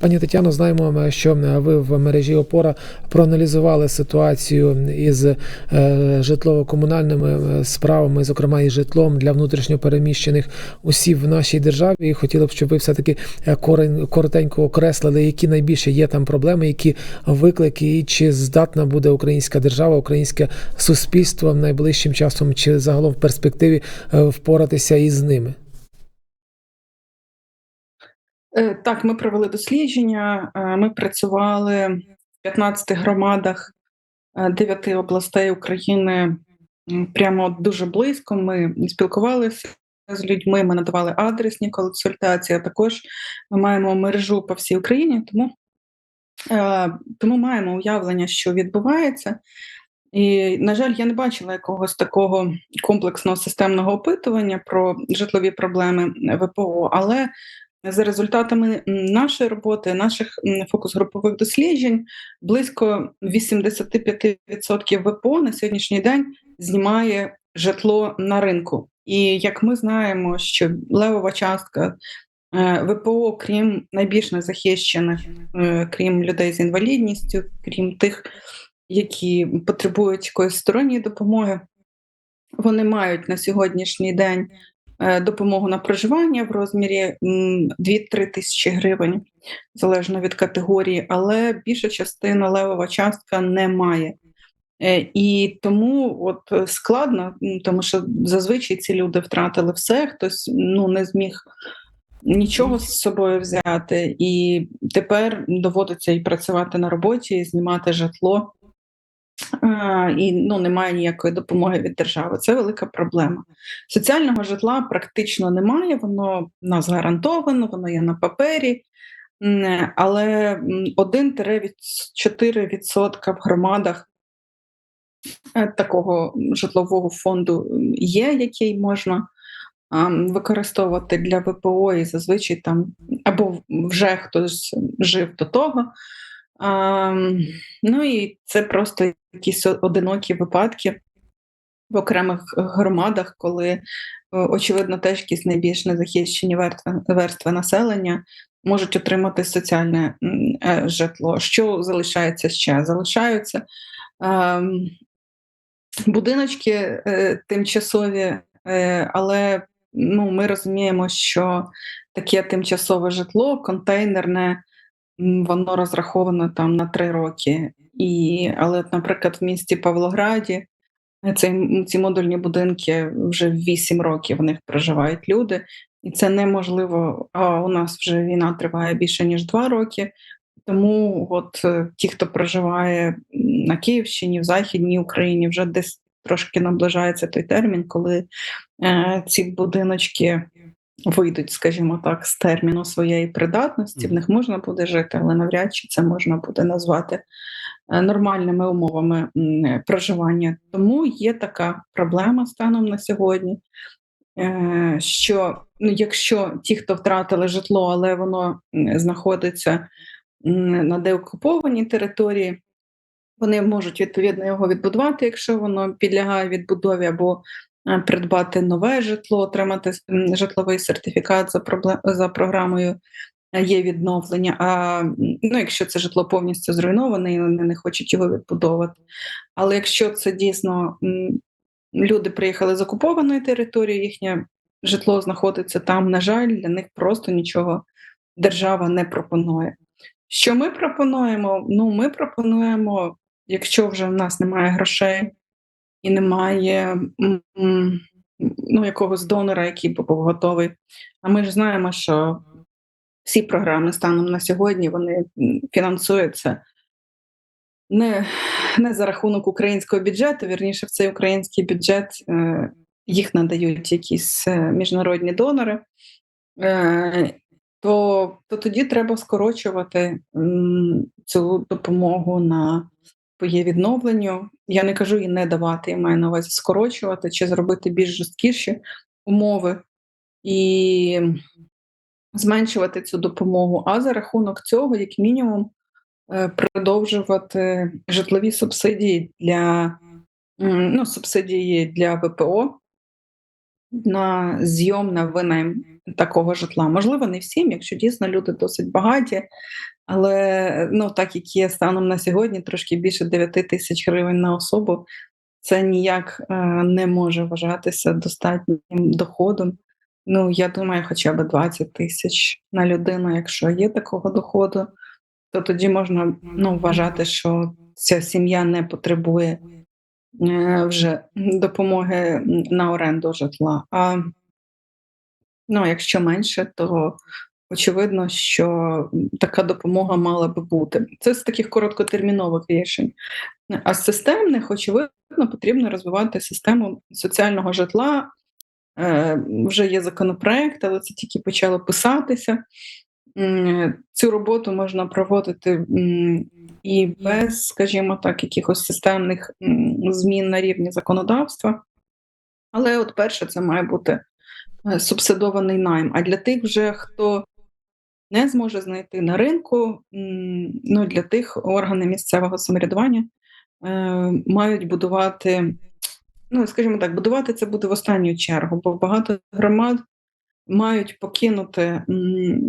Пані Тетяно, знаємо, що ви в мережі Опора проаналізували ситуацію із е, житлово-комунальними справами, зокрема і житлом для внутрішньопереміщених осіб в нашій державі. І хотіли б, щоб ви все таки коротенько окреслили, які найбільше є там проблеми, які виклики, і чи здатна буде українська держава, українське суспільство найближчим часом, чи загалом в перспективі е, впоратися із ними. Е, Так, ми провели дослідження. е, Ми працювали в 15 громадах 9 областей України прямо дуже близько. Ми спілкувалися з людьми, ми надавали адресні консультації. а Також ми маємо мережу по всій Україні, тому, е, тому маємо уявлення, що відбувається. І, на жаль, я не бачила якогось такого комплексного системного опитування про житлові проблеми ВПО, але за результатами нашої роботи, наших фокус-групових досліджень, близько 85% ВПО на сьогоднішній день знімає житло на ринку. І як ми знаємо, що левова частка е, ВПО, крім найбільш незахищених, е, крім людей з інвалідністю, крім тих, які потребують якоїсь сторонньої допомоги, вони мають на сьогоднішній день допомогу на проживання в розмірі м, 2-3 тисячі гривень, залежно від категорії, але більша частина левова частка не має. Е, І тому от е, складно, тому що зазвичай ці люди втратили все, хтось ну не зміг нічого з собою взяти, і тепер доводиться і працювати на роботі, і знімати житло. А, І ну, немає ніякої допомоги від держави. Це велика проблема. Соціального житла практично немає, воно в нас гарантовано, воно є на папері, але м, 1-4% в громадах е, такого житлового фонду є, який можна використовувати для ВПО, і зазвичай там або вже хтось жив до того. Ну і це просто якісь одинокі випадки в окремих громадах, коли е, очевидно теж якісь найбільш незахищені верстви, населення можуть отримати соціальне е, житло. Що залишається ще? Залишаються ем, будиночки е, тимчасові, е, але ну, ми розуміємо, що таке тимчасове житло, контейнерне, воно розраховано там на три роки. І, але, наприклад, в місті Павлограді е, цей, ці модульні будинки вже 8 років в них проживають люди, і це неможливо. А у нас вже війна триває більше ніж 2 роки. Тому от е, ті, хто проживає на Київщині, в Західній Україні, вже десь трошки наближається той термін, коли е, ці будиночки вийдуть, скажімо так, з терміну своєї придатності. В них можна буде жити, але навряд чи це можна буде назвати е, нормальними умовами проживання. Тому є така проблема станом на сьогодні. е, Що ну, якщо ті, хто втратили житло, але воно знаходиться на деокупованій території, вони можуть відповідно його відбудувати, якщо воно підлягає відбудові, або придбати нове житло, отримати житловий сертифікат за за програмою е, є відновлення. А ну, якщо це житло повністю зруйноване, і вони не хочуть його відбудовувати. Але якщо це дійсно люди приїхали з окупованої території, їхнє житло знаходиться там, на жаль, для них просто нічого держава не пропонує. Що ми пропонуємо? Ну, ми пропонуємо, якщо вже в нас немає грошей і немає ну, якогось донора, який би був готовий. А ми ж знаємо, що всі програми станом на сьогодні вони фінансуються не, не за рахунок українського бюджету, вірніше, в цей український бюджет е, їх надають якісь е, міжнародні донори. Е, то, то тоді треба скорочувати цю допомогу на своє відновленню. Я не кажу і не давати, я маю на увазі скорочувати чи зробити більш жорсткіші умови і зменшувати цю допомогу. А за рахунок цього, як мінімум, е, продовжувати житлові субсидії для ну, субсидії для ВПО, на зйом, на винайм такого житла. Можливо, не всім, якщо дійсно люди досить багаті, але ну, так як є станом на сьогодні, трошки більше 9 тисяч гривень на особу, це ніяк е, не може вважатися достатнім доходом. Ну, я думаю, хоча б 20 тисяч на людину, якщо є такого доходу, то тоді можна ну, вважати, що ця сім'я не потребує е, вже допомоги на оренду житла. А ну, якщо менше, то очевидно, що така допомога мала би бути. Це з таких короткотермінових рішень. А з системних, очевидно, потрібно розвивати систему соціального житла. Е, Вже є законопроект, але це тільки почало писатися. Цю роботу можна проводити і без, скажімо так, якихось системних змін на рівні законодавства. Але от перше, це має бути е, субсидований найм. А для тих, вже хто не зможе знайти на ринку, ну для тих органи місцевого самоврядування е, мають будувати. Ну, скажімо так, будувати це буде в останню чергу, бо багато громад мають покинути,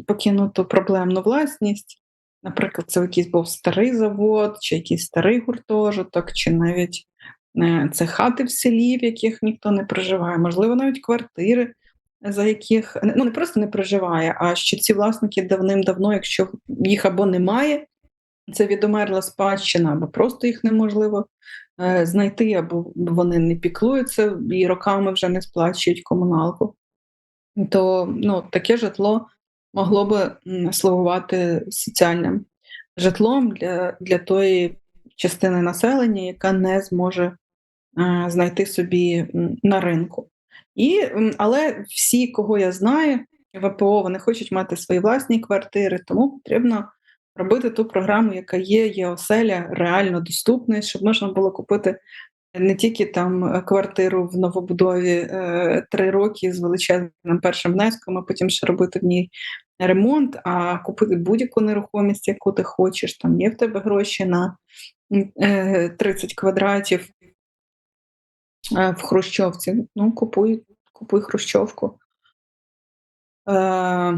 покинуту проблемну власність. Наприклад, це якийсь був старий завод, чи якийсь старий гуртожиток, чи навіть е, це хати в селі, в яких ніхто не проживає, можливо, навіть квартири, за яких ну не просто не проживає, а що ці власники давним-давно, якщо їх або немає, це відомерла спадщина, або просто їх неможливо е, знайти, або вони не піклуються і роками вже не сплачують комуналку. То ну, таке житло могло би слугувати соціальним житлом для, для тої частини населення, яка не зможе е, знайти собі на ринку. І, але всі, кого я знаю, ВПО, вони хочуть мати свої власні квартири, тому потрібно робити ту програму, яка є, є оселя, реально доступною, щоб можна було купити не тільки там е, квартиру в новобудові е, три роки з величезним першим внеском, а потім ще робити в ній ремонт, а купити будь-яку нерухомість, яку ти хочеш. Там є в тебе гроші на м, е, 30 квадратів в Хрущовці. Ну, купуй, купуй Хрущовку. Е,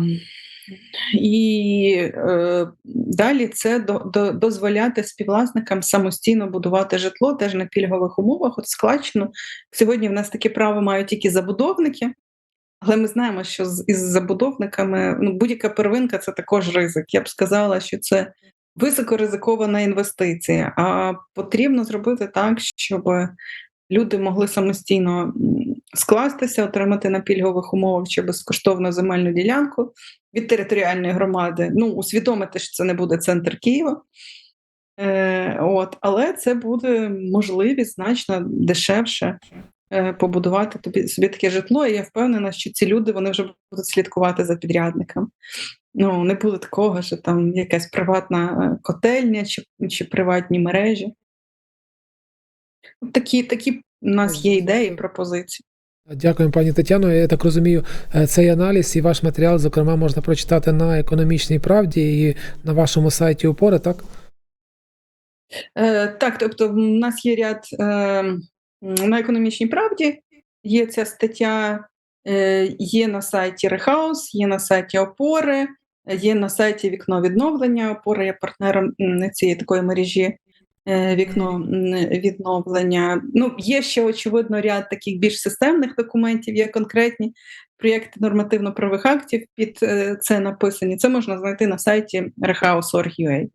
і е, далі це до, до, дозволяти співвласникам самостійно будувати житло теж на пільгових умовах. От складчину сьогодні в нас таке право мають тільки забудовники, але ми знаємо, що з із забудовниками ну, будь-яка первинка це також ризик. Я б сказала, що це високоризикована інвестиція. А потрібно зробити так, щоб люди могли самостійно скластися, отримати на пільгових умовах чи безкоштовну земельну ділянку від територіальної громади. Ну, усвідомити, що це не буде центр Києва. Е, от, але це буде можливість значно дешевше е, побудувати тобі собі таке житло. І я впевнена, що ці люди вони вже будуть слідкувати за підрядником. Ну, не буде такого, що там якась приватна е, котельня чи, чи приватні мережі. От Такі, такі у нас є ідеї, пропозиції. Дякую, пані Тетяно. Я так розумію, е, цей аналіз і ваш матеріал, зокрема, можна прочитати на економічній правді і на вашому сайті опори, так? Е, так, тобто, в нас є ряд е, на економічній правді, є ця стаття, е, є на сайті Рехаус, є на сайті Опори, є на сайті Вікно відновлення. Опора є партнером цієї такої мережі вікно м, відновлення. Ну, є ще, очевидно, ряд таких більш системних документів, є конкретні проєкти нормативно-правих актів під е, це написані. Це можна знайти на сайті rehouse.org.ua.